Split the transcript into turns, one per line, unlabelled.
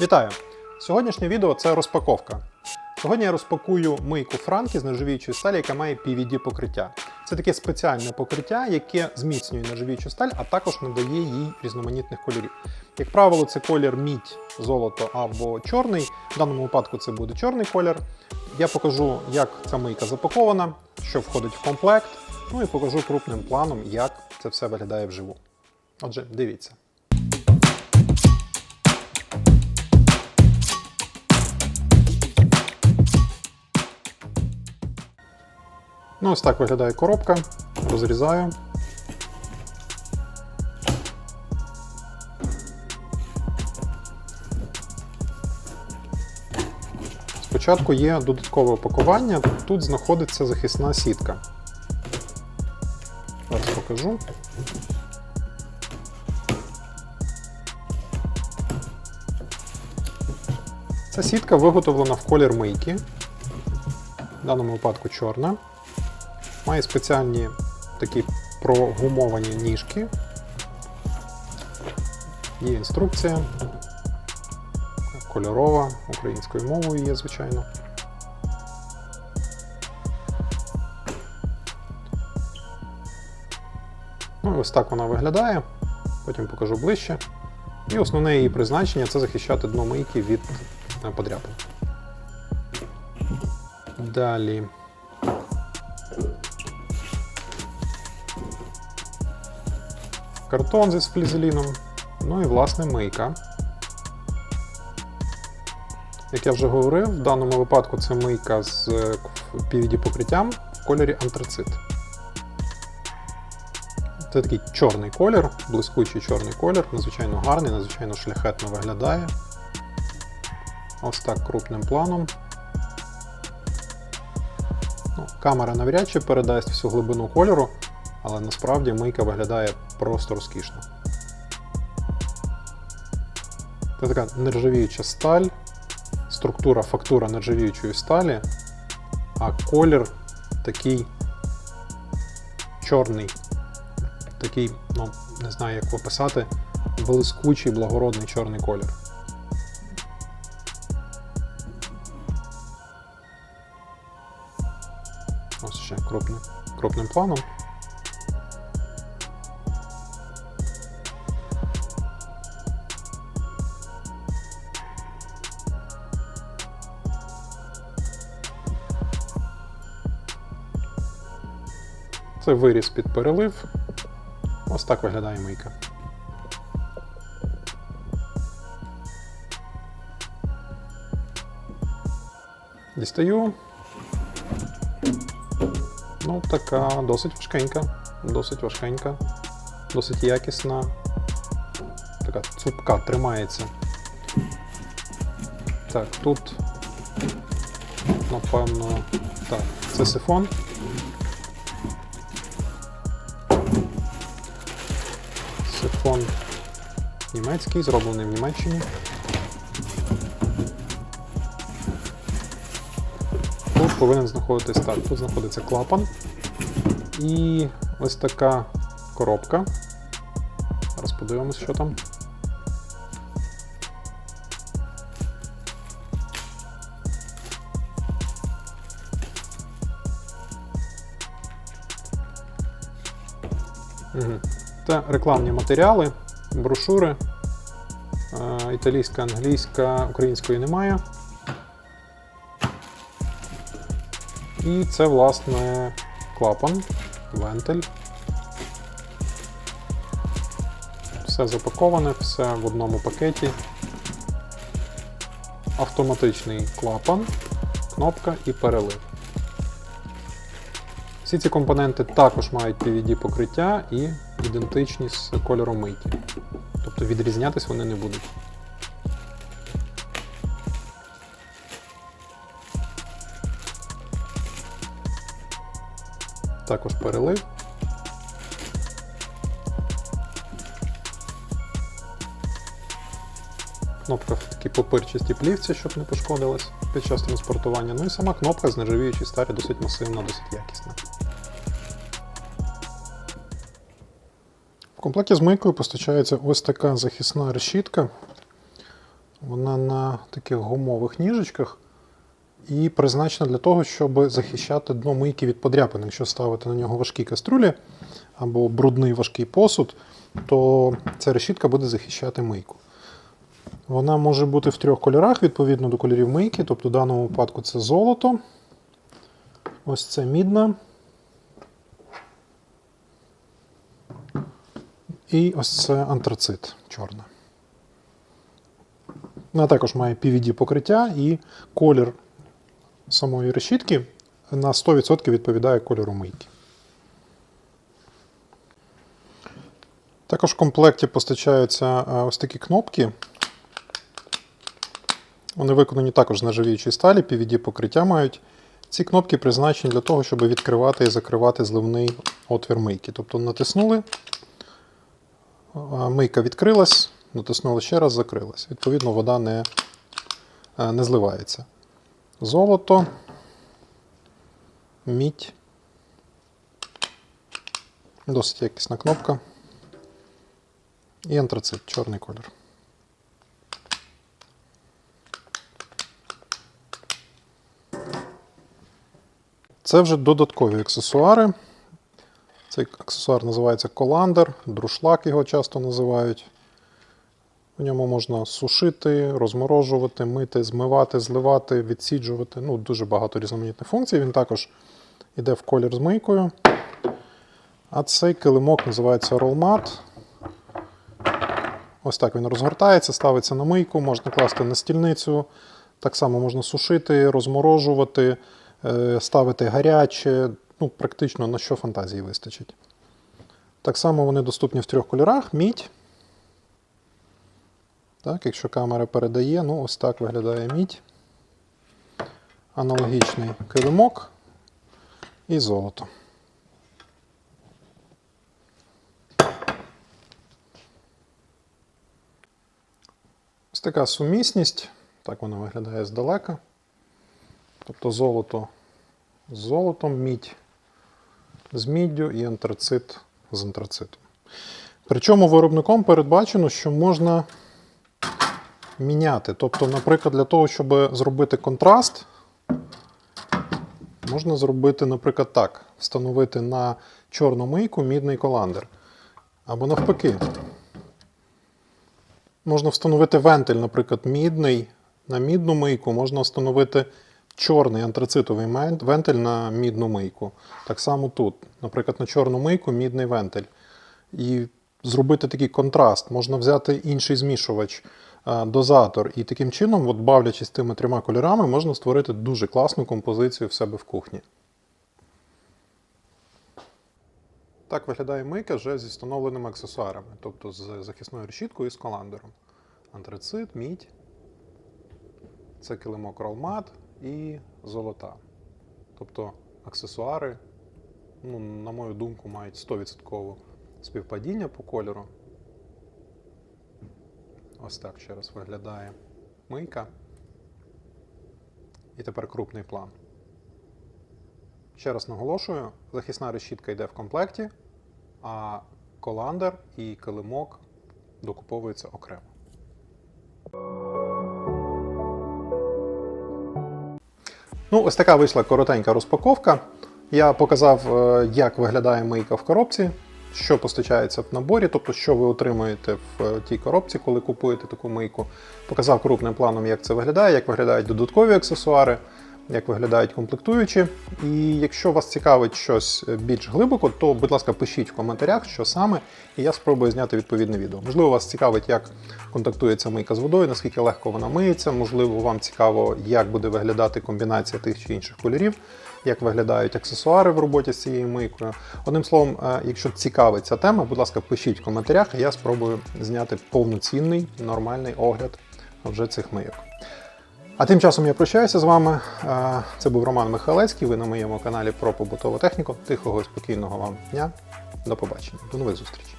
Вітаю! Сьогоднішнє відео це розпаковка. Сьогодні я розпакую мийку Франкі з нержавіючої сталі, яка має PVD покриття. Це таке спеціальне покриття, яке зміцнює нержавіючу сталь, а також надає їй різноманітних кольорів. Як правило, це колір мідь, золото або чорний. В даному випадку це буде чорний колір. Я покажу, як ця мийка запакована, що входить в комплект. Ну і покажу крупним планом, як це все виглядає вживу. Отже, дивіться. Ну, ось так виглядає коробка. Розрізаю. Спочатку є додаткове опакування, тут знаходиться захисна сітка. Зараз покажу. Ця сітка виготовлена в колір мийки, в даному випадку чорна. Має спеціальні такі прогумовані ніжки. Є інструкція. Кольорова, українською мовою є, звичайно. Ну ось так вона виглядає. Потім покажу ближче. І основне її призначення це захищати дно мийки від е, подряпин. Далі. Картон зі флізеліном. Ну і власне мийка. Як я вже говорив, в даному випадку це мийка з PVD покриттям в кольорі антрацит. Це такий чорний колір, блискучий чорний колір, надзвичайно гарний, надзвичайно шляхетно виглядає. Ось так крупним планом. Ну, камера навряд чи передасть всю глибину кольору, але насправді мийка виглядає просто розкішно. Це така нержавіюча сталь, структура, фактура нержавіючої сталі, а колір такий чорний, такий, ну, не знаю, як описати, блискучий, благородний чорний колір. Ось ще крупним, крупним планом. Це виріз під перелив. Ось так виглядає мийка. Дістаю. Ну, така досить важкенька, досить важкенька, досить якісна. Така цупка тримається. Так, тут, напевно, так, це сифон. Сифон німецький, зроблений в Німеччині. Тут повинен знаходитись так. Тут знаходиться клапан. І ось така коробка. Зараз подивимось, що там. Це рекламні матеріали, брошури. Е, Італійська, англійська, української немає. І це, власне, клапан, вентиль. Все запаковане, все в одному пакеті. Автоматичний клапан, кнопка і перелив. Всі ці компоненти також мають PVD покриття і ідентичні з кольором мийки. Тобто відрізнятись вони не будуть. Також перелив. Кнопка в такій попирчастій плівці, щоб не пошкодилась під час транспортування. Ну і сама кнопка з нержавіючої сталі досить масивна, досить якісна. Комплекті з мийкою постачається ось така захисна решітка. Вона на таких гумових ніжечках і призначена для того, щоб захищати дно мийки від подряпин. Якщо ставити на нього важкі каструлі або брудний важкий посуд, то ця решітка буде захищати мийку. Вона може бути в трьох кольорах відповідно до кольорів мийки. Тобто в даному випадку це золото. Ось це мідна. І ось це антрацит чорна. Вона також має PVD покриття і колір самої решітки на 100% відповідає кольору мийки. Також в комплекті постачаються е, ось такі кнопки. Вони виконані також з нержавіючої сталі, PVD покриття мають. Ці кнопки призначені для того, щоб відкривати і закривати зливний отвір мийки. Тобто натиснули, мийка відкрилась, натиснули ще раз, закрилась. Відповідно, вода не, е, не зливається. Золото, мідь. Досить якісна кнопка. І антрацит, чорний колір. Це вже додаткові аксесуари. Цей аксесуар називається коландер, друшлак його часто називають. В ньому можна сушити, розморожувати, мити, змивати, зливати, відсіджувати. Ну, дуже багато різноманітних функцій. Він також йде в колір з мийкою. А цей килимок називається Rollmat. Ось так він розгортається, ставиться на мийку, можна класти на стільницю. Так само можна сушити, розморожувати, е, ставити гаряче. Ну, практично на що фантазії вистачить. Так само вони доступні в трьох кольорах: мідь. Так, якщо камера передає, ну ось так виглядає мідь. Аналогічний килимок і золото. Ось така сумісність. Так вона виглядає здалека. Тобто золото з золотом, мідь з міддю і антрацит з антрацитом. Причому виробником передбачено, що можна міняти. Тобто, наприклад, для того, щоб зробити контраст, можна зробити, наприклад, так: встановити на чорну мийку мідний коландер. Або навпаки. Можна встановити вентиль, наприклад, мідний на мідну мийку, можна встановити чорний антрацитовий вентиль на мідну мийку. Так само тут, наприклад, на чорну мийку мідний вентиль. І зробити такий контраст. Можна взяти інший змішувач, е, дозатор, і таким чином, от бавлячись тими трьома кольорами, можна створити дуже класну композицію в себе в кухні. Так виглядає мийка вже зі встановленими аксесуарами, тобто з захисною решіткою і з коландером. Антрацит, мідь, це килимок ролмат і золота. Тобто аксесуари, ну, на мою думку, мають 100% співпадіння по кольору. Ось так ще раз виглядає мийка. І тепер крупний план. Ще раз наголошую, захисна решітка йде в комплекті, а коландер і килимок докуповуються окремо. Ось така вийшла коротенька розпаковка. Я показав, е, як виглядає мийка в коробці, що постачається в наборі, тобто що ви отримуєте в е, тій коробці, коли купуєте таку мийку. Показав крупним планом, як це виглядає, як виглядають додаткові аксесуари, як виглядають комплектуючі. І якщо вас цікавить щось більш глибоко, то, будь ласка, пишіть в коментарях, що саме, і я спробую зняти відповідне відео. Можливо, вас цікавить, як контактується мийка з водою, наскільки легко вона миється. Можливо, вам цікаво, як буде виглядати комбінація тих чи інших кольорів, як виглядають аксесуари в роботі з цією мийкою. Одним словом, е, якщо цікавить ця тема, будь ласка, пишіть в коментарях, і я спробую зняти повноцінний нормальний огляд вже цих мийок. А тим часом я прощаюся з вами. Це був Роман Михайлецький. Ви на моєму каналі про побутову техніку. Тихого спокійного вам дня. До побачення. До нових зустрічей.